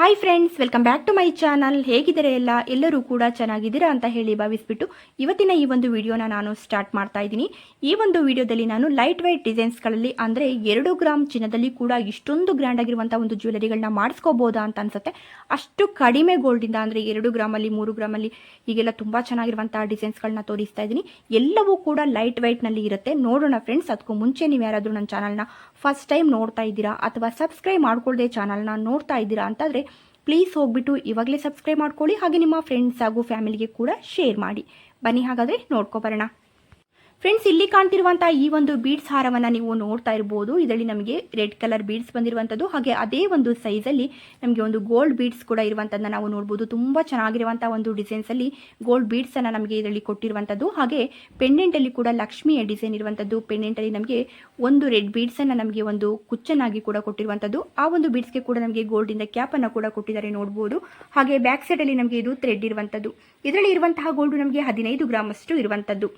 Hi friends welcome back to my channel ಹೇಗಿದ್ದಾರೆ ಎಲ್ಲ? ಎಲ್ಲರೂ ಕೂಡ ಚೆನ್ನಾಗಿದ್ದೀರಾ ಅಂತ ಹೇಳಿ ಭಾವಿಸ್ಬಿಟ್ಟು ಇವತ್ತಿನ ಈ ಒಂದು ವಿಡಿಯೋನ ನಾನು ಸ್ಟಾರ್ಟ್ ಮಾಡ್ತಾ ಇದ್ದೀನಿ. ಈ ಒಂದು ವಿಡಿಯೋದಲ್ಲಿ ನಾನು ಲೈಟ್ ವೈಟ್ ಡಿಸೈನ್ಸ್ಗಳಲ್ಲಿ ಅಂದರೆ ಎರಡು ಗ್ರಾಮ್ ಚಿನ್ನದಲ್ಲಿ ಕೂಡ ಇಷ್ಟೊಂದು ಗ್ರ್ಯಾಂಡ್ ಆಗಿರುವಂಥ ಒಂದು ಜ್ಯುವೆಲರಿಗಳನ್ನ ಮಾಡಿಸ್ಕೋಬೋದಾ ಅಂತ ಅನ್ಸುತ್ತೆ. ಅಷ್ಟು ಕಡಿಮೆ ಗೋಲ್ಡಿಂದ ಅಂದರೆ ಎರಡು ಗ್ರಾಮಲ್ಲಿ ಮೂರು ಗ್ರಾಮಲ್ಲಿ ಹೀಗೆಲ್ಲ ತುಂಬ ಚೆನ್ನಾಗಿರುವಂಥ ಡಿಸೈನ್ಸ್ಗಳನ್ನ ತೋರಿಸ್ತಾ ಇದ್ದೀನಿ. ಎಲ್ಲವೂ ಕೂಡ ಲೈಟ್ ವೈಟ್ನಲ್ಲಿ ಇರುತ್ತೆ. ನೋಡೋಣ ಫ್ರೆಂಡ್ಸ್ ಅದಕ್ಕೂ ಮುಂಚೆ ನೀವು ಯಾರಾದರೂ ನನ್ನ ಚಾನಲ್ನ ಫಸ್ಟ್ ಟೈಮ್ ನೋಡ್ತಾ ಇದ್ದೀರಾ ಅಥವಾ ಸಬ್ಸ್ಕ್ರೈಬ್ ಮಾಡ್ಕೊಳ್ಳದೆ ಚಾನಲ್ನ ನೋಡ್ತಾ ಇದ್ದೀರಾ ಅಂತಂದರೆ ಪ್ಲೀಸ್ ಹೋಗ್ಬಿಟ್ಟು ಇವಾಗಲೇ ಸಬ್ಸ್ಕ್ರೈಬ್ ಮಾಡ್ಕೊಳ್ಳಿ ಹಾಗೆ ನಿಮ್ಮ ಫ್ರೆಂಡ್ಸ್ ಹಾಗೂ ಫ್ಯಾಮಿಲಿಗೆ ಕೂಡ ಶೇರ್ ಮಾಡಿ. ಬನ್ನಿ ಹಾಗಾದರೆ ನೋಡ್ಕೊಬರೋಣ ಫ್ರೆಂಡ್ಸ್ ಇಲ್ಲಿ ಕಾಣ್ತಿರುವಂತಹ ಈ ಒಂದು ಬೀಡ್ಸ್ ಹಾರವನ್ನ ನೀವು ನೋಡ್ತಾ ಇರಬಹುದು ಇದರಲ್ಲಿ ನಮಗೆ ರೆಡ್ ಕಲರ್ ಬೀಡ್ಸ್ ಬಂದಿರುವಂತದ್ದು, ಹಾಗೆ ಅದೇ ಒಂದು ಸೈಜ್ ಅಲ್ಲಿ ನಮಗೆ ಒಂದು ಗೋಲ್ಡ್ ಬೀಡ್ಸ್ ಕೂಡ ಇರುವಂತದ್ದನ್ನ ನಾವು ನೋಡಬಹುದು ತುಂಬಾ ಚೆನ್ನಾಗಿರುವಂತಹ ಒಂದು ಡಿಸೈನ್ಸ್ ಅಲ್ಲಿ ಗೋಲ್ಡ್ ಬೀಡ್ಸ್ ಅನ್ನ ನಮಗೆ ಇದರಲ್ಲಿ ಕೊಟ್ಟಿರುವಂತದ್ದು. ಹಾಗೆ ಪೆಂಡೆಂಟ್ ಅಲ್ಲಿ ಕೂಡ ಲಕ್ಷ್ಮಿಯ ಡಿಸೈನ್ ಇರುವಂತದ್ದು. ಪೆಂಡೆಂಟ್ ಅಲ್ಲಿ ನಮಗೆ ಒಂದು ರೆಡ್ ಬೀಡ್ಸ್ ಅನ್ನ ನಮಗೆ ಒಂದು ಕುಚ್ಚನಾಗಿ ಕೂಡ ಕೊಟ್ಟಿರುವಂತದ್ದು. ಆ ಒಂದು ಬೀಡ್ಸ್ಗೆ ಕೂಡ ನಮಗೆ ಗೋಲ್ಡ್ ಇಂದ ಕ್ಯಾಪ್ ಅನ್ನ ಕೂಡ ಕೊಟ್ಟಿದ್ದಾರೆ ನೋಡಬಹುದು ಹಾಗೆ ಬ್ಯಾಕ್ ಸೈಡ್ ಅಲ್ಲಿ ನಮಗೆ ಇದು ಥ್ರೆಡ್ ಇರುವಂತದ್ದು. ಇದರಲ್ಲಿ ಇರುವಂತಹ ಗೋಲ್ಡ್ ನಮಗೆ ಹದಿನೈದು ಗ್ರಾಮ್ ಅಷ್ಟು ಇರುವಂಥದ್ದು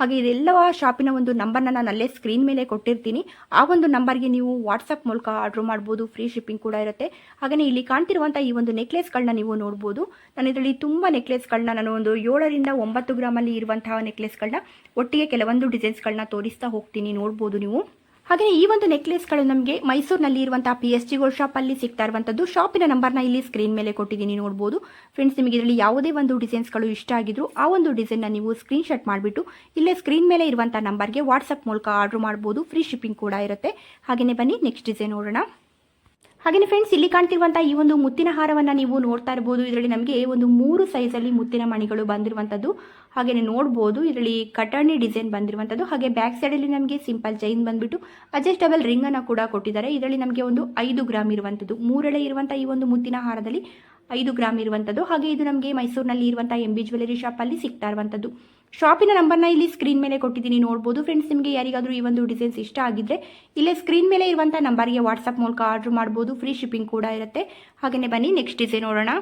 ಹಾಗೆ ಇದೆಲ್ಲ ಶಾಪಿನ ಒಂದು ನಂಬರ್ನ ನಾನು ಅಲ್ಲೇ ಸ್ಕ್ರೀನ್ ಮೇಲೆ ಕೊಟ್ಟಿರ್ತೀನಿ. ಆ ಒಂದು ನಂಬರ್ಗೆ ನೀವು ವಾಟ್ಸಪ್ ಮೂಲಕ ಆರ್ಡ್ರ್ ಮಾಡ್ಬೋದು ಫ್ರೀ ಶಿಪ್ಪಿಂಗ್ ಕೂಡ ಇರುತ್ತೆ. ಹಾಗೆಯೇ ಇಲ್ಲಿ ಕಾಣ್ತಿರುವಂಥ ಈ ಒಂದು ನೆಕ್ಲೆಸ್ಗಳನ್ನ ನೀವು ನೋಡ್ಬೋದು. ನಾನು ಇದರಲ್ಲಿ ತುಂಬ ನೆಕ್ಲೆಸ್ಗಳನ್ನ ನಾನು ಒಂದು ಏಳರಿಂದ ಒಂಬತ್ತು ಗ್ರಾಮಲ್ಲಿ ಇರುವಂತಹ ನೆಕ್ಲೆಸ್ಗಳನ್ನ ಒಟ್ಟಿಗೆ ಕೆಲವೊಂದು ಡಿಸೈನ್ಸ್ಗಳನ್ನ ತೋರಿಸ್ತಾ ಹೋಗ್ತೀನಿ, ನೋಡ್ಬೋದು ನೀವು. ಹಾಗೆಯೇ ಈ ಒಂದು ನೆಕ್ಲೆಸ್ಗಳು ನಮಗೆ ಮೈಸೂರಿನಲ್ಲಿ ಇರುವಂತಹ ಪಿ ಎಸ್ ಜಿ ಗೋಲ್ಡ್ ಶಾಪಲ್ಲಿ ಸಿಗ್ತಾ ಇರುವಂಥದ್ದು ಶಾಪಿನ ನಂಬರ್ನ ಇಲ್ಲಿ ಸ್ಕ್ರೀನ್ ಮೇಲೆ ಕೊಟ್ಟಿದ್ದೀನಿ, ನೋಡ್ಬೋದು. ಫ್ರೆಂಡ್ಸ್ ನಿಮಗೆ ಇದರಲ್ಲಿ ಯಾವುದೇ ಒಂದು ಡಿಸೈನ್ಸ್ಗಳು ಇಷ್ಟ ಆಗಿದ್ರು ಆ ಒಂದು ಡಿಸೈನ್ನ ನೀವು ಸ್ಕ್ರೀನ್ ಶಾಟ್ ಮಾಡಿಬಿಟ್ಟು, ಇಲ್ಲೇ ಸ್ಕ್ರೀನ್ ಮೇಲೆ ಇರುವಂಥ ನಂಬರ್ಗೆ ವಾಟ್ಸಪ್ ಮೂಲಕ ಆರ್ಡರ್ ಮಾಡ್ಬೋದು. ಫ್ರೀ ಶಿಪ್ಪಿಂಗ್ ಕೂಡ ಇರುತ್ತೆ. ಹಾಗೆಯೇ ಬನ್ನಿ ನೆಕ್ಸ್ಟ್ ಡಿಸೈನ್ ನೋಡೋಣ. ಹಾಗೆಯೇ ಫ್ರೆಂಡ್ಸ್ ಇಲ್ಲಿ ಕಾಣ್ತಿರುವಂತಹ ಈ ಒಂದು ಮುತ್ತಿನ ಹಾರವನ್ನ ನೀವು ನೋಡ್ತಾ ಇರಬಹುದು ಇದರಲ್ಲಿ ನಮಗೆ ಒಂದು ಮೂರು ಸೈಜಲ್ಲಿ ಮುತ್ತಿನ ಮಣಿಗಳು ಬಂದಿರುವಂತದ್ದು. ಹಾಗೆಯೇ ನೋಡಬಹುದು ಇದರಲ್ಲಿ ಕಟರ್ನಿ ಡಿಸೈನ್ ಬಂದಿರುವಂತದ್ದು. ಹಾಗೆ ಬ್ಯಾಕ್ ಸೈಡ್ ಅಲ್ಲಿ ನಮಗೆ ಸಿಂಪಲ್ ಚೈನ್ ಬಂದ್ಬಿಟ್ಟು ಅಡ್ಜಸ್ಟಬಲ್ ಅನ್ನ ಕೂಡ ಕೊಟ್ಟಿದ್ದಾರೆ. ಇದರಲ್ಲಿ ನಮಗೆ ಒಂದು ಐದು ಗ್ರಾಮ್ ಇರುವಂತದ್ದು. ಮೂರಳೆ ಇರುವಂತಹ ಈ ಒಂದು ಮುತ್ತಿನ ಹಾರದಲ್ಲಿ ಐದು ಗ್ರಾಮ್ ಇರುವಂಥದ್ದು ಹಾಗೆ ಇದು ನಮಗೆ ಮೈಸೂರಿನಲ್ಲಿ ಇರುವಂಥ ಎಂ ಬಿ ಜ್ಯುವೆಲರಿ ಶಾಪಲ್ಲಿ ಸಿಗ್ತಾ ಇರುವಂಥದ್ದು ಶಾಪಿನ ನಂಬರ್ನ ಇಲ್ಲಿ ಸ್ಕ್ರೀನ್ ಮೇಲೆ ಕೊಟ್ಟಿದ್ದೀನಿ, ನೋಡ್ಬೋದು. ಫ್ರೆಂಡ್ಸ್ ನಿಮಗೆ ಯಾರಿಗಾದರೂ ಈ ಒಂದು ಡಿಸೈನ್ಸ್ ಇಷ್ಟ ಆಗಿದ್ರೆ ಇಲ್ಲೇ ಸ್ಕ್ರೀನ್ ಮೇಲೆ ಇರುವಂಥ ನಂಬರ್ಗೆ ವಾಟ್ಸಪ್ ಮೂಲಕ ಆರ್ಡ್ರ್ ಮಾಡ್ಬೋದು. ಫ್ರೀ ಶಿಪ್ಪಿಂಗ್ ಕೂಡ ಇರುತ್ತೆ. ಹಾಗೆಯೇ ಬನ್ನಿ ನೆಕ್ಸ್ಟ್ ಡಿಸೈನ್ ನೋಡೋಣ.